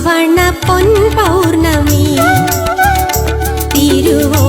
ശ്രാവണ പൊൻ പൗർണമി തിരുവോ